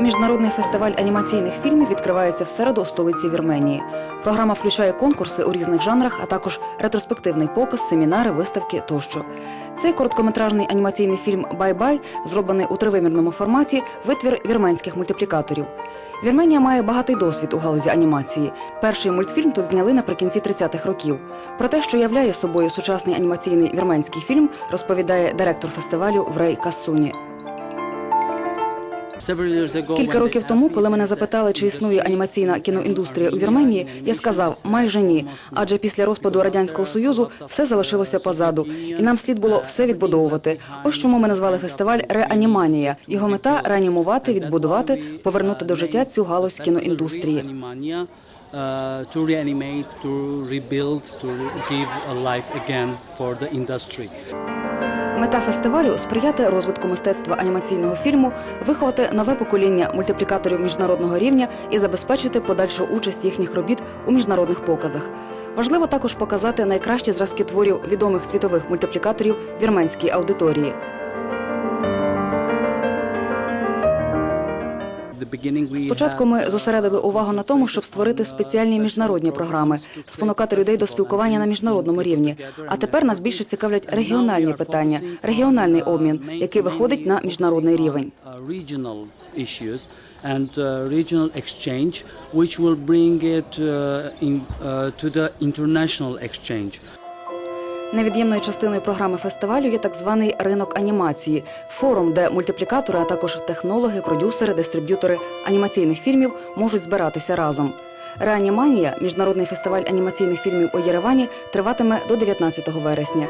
Міжнародний фестиваль анімаційних фільмів відкривається в середу у столиці Вірменії. Програма включає конкурси у різних жанрах, а також ретроспективний показ, семінари, виставки тощо. Цей короткометражний анімаційний фільм Бай-бай, зроблений у тривимірному форматі, витвір вірменських мультиплікаторів. Вірменія має багатий досвід у галузі анімації. Перший мультфільм тут зняли наприкінці 30-х років. Про те, що являє собою сучасний анімаційний вірменський фільм, розповідає директор фестивалю Врей Кассуні. Кілька років тому, коли мене запитали, чи існує анімаційна кіноіндустрія у Вірменії, я сказав майже ні. Адже після розпаду радянського союзу все залишилося позаду, і нам слід було все відбудовувати. Ось чому ми назвали фестиваль Реаніманія. Його мета реанімувати, відбудувати, повернути до життя цю галузь кіноіндустрії. Uh, to reanimate, to rebuild, to give a life again for the industry. Мета фестивалю сприяти розвитку мистецтва анімаційного фільму, виховати нове покоління мультиплікаторів міжнародного рівня і забезпечити подальшу участь їхніх робіт у міжнародних показах. Важливо також показати найкращі зразки творів відомих світових мультиплікаторів вірменській аудиторії. Спочатку ми зосередили увагу на тому, щоб створити спеціальні міжнародні програми, спонукати людей до спілкування на міжнародному рівні. А тепер нас більше цікавлять регіональні питання, регіональний обмін, який виходить на міжнародний рівень. uh, and uh, regional exchange, which will bring it uh, in, uh, to the international exchange. Невід'ємною частиною програми фестивалю є так званий ринок анімації, форум, де мультиплікатори, а також технологи, продюсери, дистриб'ютори анімаційних фільмів можуть збиратися разом. Реаніманія, міжнародний фестиваль анімаційних фільмів у Єревані, триватиме до 19 вересня.